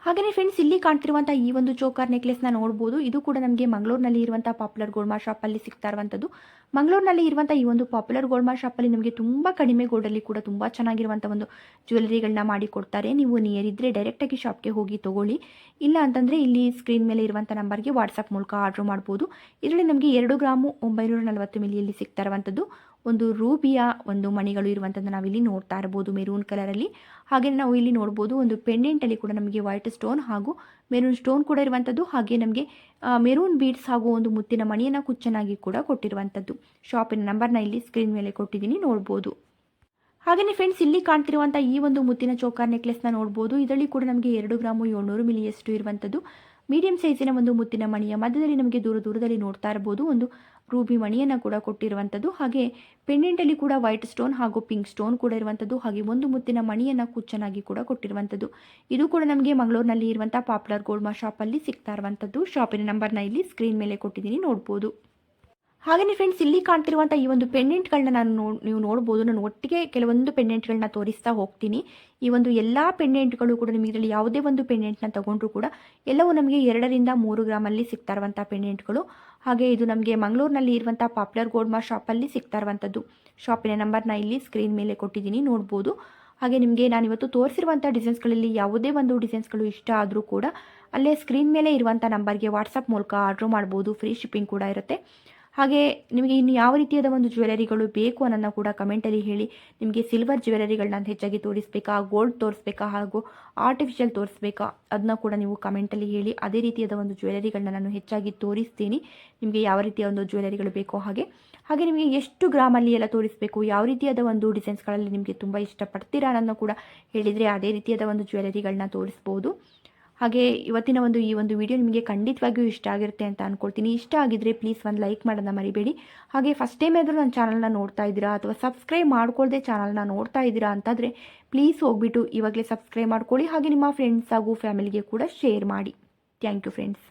ಹಾಗೆಯೇ ಫ್ರೆಂಡ್ಸ್ ಇಲ್ಲಿ ಕಾಣ್ತಿರುವಂಥ ಈ ಒಂದು ಚೋಕರ್ ನೆಕ್ಲೆಸ್ನ ನೋಡ್ಬೋದು. ಇದು ಕೂಡ ನಮಗೆ ಮಂಗಳೂರಿನಲ್ಲಿ ಇರುವಂಥ ಪಾಪ್ಯುಲರ್ ಗೋಲ್ಮಾ ಶಾಪಲ್ಲಿ ಸಿಗ್ತಾ ಇರುವಂಥದ್ದು ಮಂಗಳೂರಿನಲ್ಲಿ ಇರುವಂಥ ಈ ಒಂದು ಪಾಪ್ಯುಲರ್ ಗೋಲ್ಮಾ ಶಾಪಲ್ಲಿ ನಮಗೆ ತುಂಬ ಕಡಿಮೆ ಗೋಲ್ಡಲ್ಲಿ ಕೂಡ ತುಂಬ ಚೆನ್ನಾಗಿರುವಂಥ ಒಂದು ಜ್ಯುವೆಲರಿಗಳನ್ನ ಮಾಡಿ ಕೊಡ್ತಾರೆ. ನೀವು ನಿಯರ್ ಇದ್ದರೆ ಡೈರೆಕ್ಟಾಗಿ ಶಾಪ್ಗೆ ಹೋಗಿ ತೊಗೊಳ್ಳಿ. ಇಲ್ಲ ಅಂತಂದರೆ ಇಲ್ಲಿ ಸ್ಕ್ರೀನ್ ಮೇಲೆ ಇರುವಂಥ ನಂಬರ್ಗೆ ವಾಟ್ಸಪ್ ಮೂಲಕ ಆರ್ಡ್ರ್ ಮಾಡ್ಬೋದು. ಇದರಲ್ಲಿ ನಮಗೆ ಎರಡು ಗ್ರಾಮು ಒಂಬೈನೂರ ನಲವತ್ತು ಮಿಲಿಯಲ್ಲಿ ಸಿಗ್ತಾ ಇರುವಂಥದ್ದು ಒಂದು ರೂಬಿಯ ಒಂದು ಮಣಿಗಳು ಇರುವಂಥದ್ದು ನಾವಿಲ್ಲಿ ನೋಡ್ತಾ ಇರ್ಬೋದು ಮೆರೂನ್ ಕಲರಲ್ಲಿ ಹಾಗೆ ನಾವು ಇಲ್ಲಿ ನೋಡ್ಬೋದು ಒಂದು ಪೆಂಡೆಂಟಲ್ಲಿ ಕೂಡ ನಮಗೆ ವೈಟ್ ಸ್ಟೋನ್ ಹಾಗೂ ಮೆರೂನ್ ಸ್ಟೋನ್ ಕೂಡ ಇರುವಂಥದ್ದು ಹಾಗೆ ನಮಗೆ ಮೆರೂನ್ ಬೀಡ್ಸ್ ಹಾಗೂ ಒಂದು ಮುತ್ತಿನ ಮಣಿಯನ್ನು ಕುಚ್ಚನಾಗಿ ಕೂಡ ಕೊಟ್ಟಿರುವಂಥದ್ದು ಶಾಪಿನ ನಂಬರ್ನ ಇಲ್ಲಿ ಸ್ಕ್ರೀನ್ ಮೇಲೆ ಕೊಟ್ಟಿದ್ದೀನಿ, ನೋಡ್ಬೋದು. ಹಾಗೆಯೇ ಫ್ರೆಂಡ್ಸ್ ಇಲ್ಲಿ ಕಾಣ್ತಿರುವಂಥ ಈ ಒಂದು ಮುತ್ತಿನ ಚೋಕಾರ್ ನೆಕ್ಲೆಸ್ನ ನೋಡ್ಬೋದು. ಇದರಲ್ಲಿ ಕೂಡ ನಮಗೆ ಎರಡು ಗ್ರಾಮು ಏಳ್ನೂರು ಮಿಲಿಯಷ್ಟು ಇರುವಂಥದ್ದು ಮೀಡಿಯಂ ಸೈಜಿನ ಒಂದು ಮುತ್ತಿನ ಮಣಿಯ ಮಧ್ಯದಲ್ಲಿ ನಮಗೆ ದೂರ ದೂರದಲ್ಲಿ ನೋಡ್ತಾ ಇರಬಹುದು. ಒಂದು ರೂಬಿ ಮಣಿಯನ್ನು ಕೂಡ ಕೊಟ್ಟಿರುವಂಥದ್ದು ಹಾಗೆ ಪೆಂಡೆಂಟಲ್ಲಿ ಕೂಡ ವೈಟ್ ಸ್ಟೋನ್ ಹಾಗೂ ಪಿಂಕ್ ಸ್ಟೋನ್ ಕೂಡ ಇರುವಂಥದ್ದು ಹಾಗೆ ಒಂದು ಮುತ್ತಿನ ಮಣಿಯನ್ನು ಕುಚ್ಚನಾಗಿ ಕೂಡ ಕೊಟ್ಟಿರುವಂಥದ್ದು ಇದು ಕೂಡ ನಮಗೆ ಮಂಗಳೂರಿನಲ್ಲಿ ಇರುವಂಥ ಪಾಪ್ಯುಲರ್ ಶಾಪ್ ಶಾಪಲ್ಲಿ ಸಿಗ್ತಾ ಇರುವಂಥದ್ದು ಶಾಪಿನ ನಂಬರ್ನ ಇಲ್ಲಿ ಸ್ಕ್ರೀನ್ ಮೇಲೆ ಕೊಟ್ಟಿದ್ದೀನಿ. ನೋಡ್ಬೋದು. ಹಾಗೆಯೇ ಫ್ರೆಂಡ್ಸ್ ಇಲ್ಲಿ ಕಾಣ್ತಿರುವಂಥ ಈ ಒಂದು ಪೆಂಡೆಂಟ್ಗಳನ್ನ ನಾನು ನೋ, ನೀವು ನೋಡ್ಬೋದು. ನಾನು ಒಟ್ಟಿಗೆ ಕೆಲವೊಂದು ಪೆಂಡೆಂಟ್ಗಳನ್ನ ತೋರಿಸ್ತಾ ಹೋಗ್ತೀನಿ. ಈ ಒಂದು ಎಲ್ಲ ಪೆಂಡೆಂಟ್ಗಳು ಕೂಡ ನಿಮಗೆ ಇದರಲ್ಲಿ ಯಾವುದೇ ಒಂದು ಪೆಂಡೆಂಟ್ನ ತಗೊಂಡ್ರು ಕೂಡ ಎಲ್ಲವೂ ನಮಗೆ ಎರಡರಿಂದ ಮೂರು ಗ್ರಾಮಲ್ಲಿ ಸಿಗ್ತಾ ಇರುವಂಥ ಪೆಂಡೆಂಟ್ಗಳು ಹಾಗೆ ಇದು ನಮಗೆ ಮಂಗಳೂರಿನಲ್ಲಿ ಇರುವಂಥ ಪಾಪ್ಯುಲರ್ ಗೋಲ್ಮಾ ಶಾಪಲ್ಲಿ ಸಿಗ್ತಾ ಇರುವಂಥದ್ದು ಶಾಪಿನ ನಂಬರ್ನ ಇಲ್ಲಿ ಸ್ಕ್ರೀನ್ ಮೇಲೆ ಕೊಟ್ಟಿದ್ದೀನಿ, ನೋಡ್ಬೋದು. ಹಾಗೆ ನಿಮಗೆ ನಾನು ಇವತ್ತು ತೋರಿಸಿರುವಂಥ ಡಿಸೈನ್ಸ್ಗಳಲ್ಲಿ ಯಾವುದೇ ಒಂದು ಡಿಸೈನ್ಸ್ಗಳು ಇಷ್ಟ ಆದರೂ ಕೂಡ ಅಲ್ಲೇ ಸ್ಕ್ರೀನ್ ಮೇಲೆ ಇರುವಂಥ ನಂಬರ್ಗೆ ವಾಟ್ಸಪ್ ಮೂಲಕ ಆರ್ಡ್ರ್ ಮಾಡ್ಬೋದು. ಫ್ರೀ ಶಿಪ್ಪಿಂಗ್ ಕೂಡ ಇರುತ್ತೆ. ಹಾಗೆ ನಿಮಗೆ ಇನ್ನು ಯಾವ ರೀತಿಯಾದ ಒಂದು ಜ್ಯುವೆಲರಿಗಳು ಬೇಕು ಅನ್ನೋದನ್ನು ಕೂಡ ಕಮೆಂಟಲ್ಲಿ ಹೇಳಿ, ನಿಮಗೆ ಸಿಲ್ವರ್ ಜ್ಯುವೆಲರಿಗಳನ್ನ ಹೆಚ್ಚಾಗಿ ತೋರಿಸ್ಬೇಕಾ ಗೋಲ್ಡ್ ತೋರಿಸ್ಬೇಕಾ ಹಾಗೂ ಆರ್ಟಿಫಿಷಿಯಲ್ ತೋರಿಸ್ಬೇಕಾ ಅದನ್ನ ಕೂಡ ನೀವು ಕಮೆಂಟಲ್ಲಿ ಹೇಳಿ, ಅದೇ ರೀತಿಯಾದ ಒಂದು ಜ್ಯುವೆಲರಿಗಳನ್ನ ನಾನು ಹೆಚ್ಚಾಗಿ ತೋರಿಸ್ತೀನಿ, ನಿಮಗೆ ಯಾವ ರೀತಿಯ ಒಂದು ಜ್ಯುವೆಲರಿಗಳು ಬೇಕೋ ಹಾಗೆ. ಹಾಗೆ ನಿಮಗೆ ಎಷ್ಟು ಗ್ರಾಮಲ್ಲಿ ಎಲ್ಲ ತೋರಿಸಬೇಕು, ಯಾವ ರೀತಿಯಾದ ಒಂದು ಡಿಸೈನ್ಸ್ಗಳಲ್ಲಿ ನಿಮಗೆ ತುಂಬ ಇಷ್ಟಪಡ್ತೀರಾ ಅನ್ನೋದನ್ನು ಕೂಡ ಹೇಳಿದರೆ ಅದೇ ರೀತಿಯಾದ ಒಂದು ಜ್ಯುವೆಲರಿಗಳನ್ನ ತೋರಿಸ್ಬೋದು. ಹಾಗೆ ಇವತ್ತಿನ ಒಂದು ಈ ಒಂದು ವಿಡಿಯೋ ನಿಮಗೆ ಖಂಡಿತವಾಗಿಯೂ ಇಷ್ಟ ಆಗಿರುತ್ತೆ ಅಂತ ಅಂದ್ಕೊಳ್ತೀನಿ ಇಷ್ಟ ಆಗಿದ್ರೆ ಪ್ಲೀಸ್ ಒಂದು ಲೈಕ್ ಮಾಡೋದನ್ನ ಮರಿಬೇಡಿ. ಹಾಗೆ ಫಸ್ಟ್ ಟೈಮ್ ಆದರೂ ನನ್ನ ಚಾನಲ್ನ ನೋಡ್ತಾ ಇದ್ದೀರಾ ಅಥವಾ ಸಬ್ಸ್ಕ್ರೈಬ್ ಮಾಡ್ಕೊಳ್ಳದೆ ಚಾನಲ್ನ ನೋಡ್ತಾ ಇದ್ದೀರಾ ಅಂತಾದರೆ ಪ್ಲೀಸ್ ಹೋಗ್ಬಿಟ್ಟು ಇವಾಗಲೇ ಸಬ್ಸ್ಕ್ರೈಬ್ ಮಾಡ್ಕೊಳ್ಳಿ. ಹಾಗೆ ನಿಮ್ಮ ಫ್ರೆಂಡ್ಸ್ ಹಾಗೂ ಫ್ಯಾಮಿಲಿಗೆ ಕೂಡ ಶೇರ್ ಮಾಡಿ. Thank you friends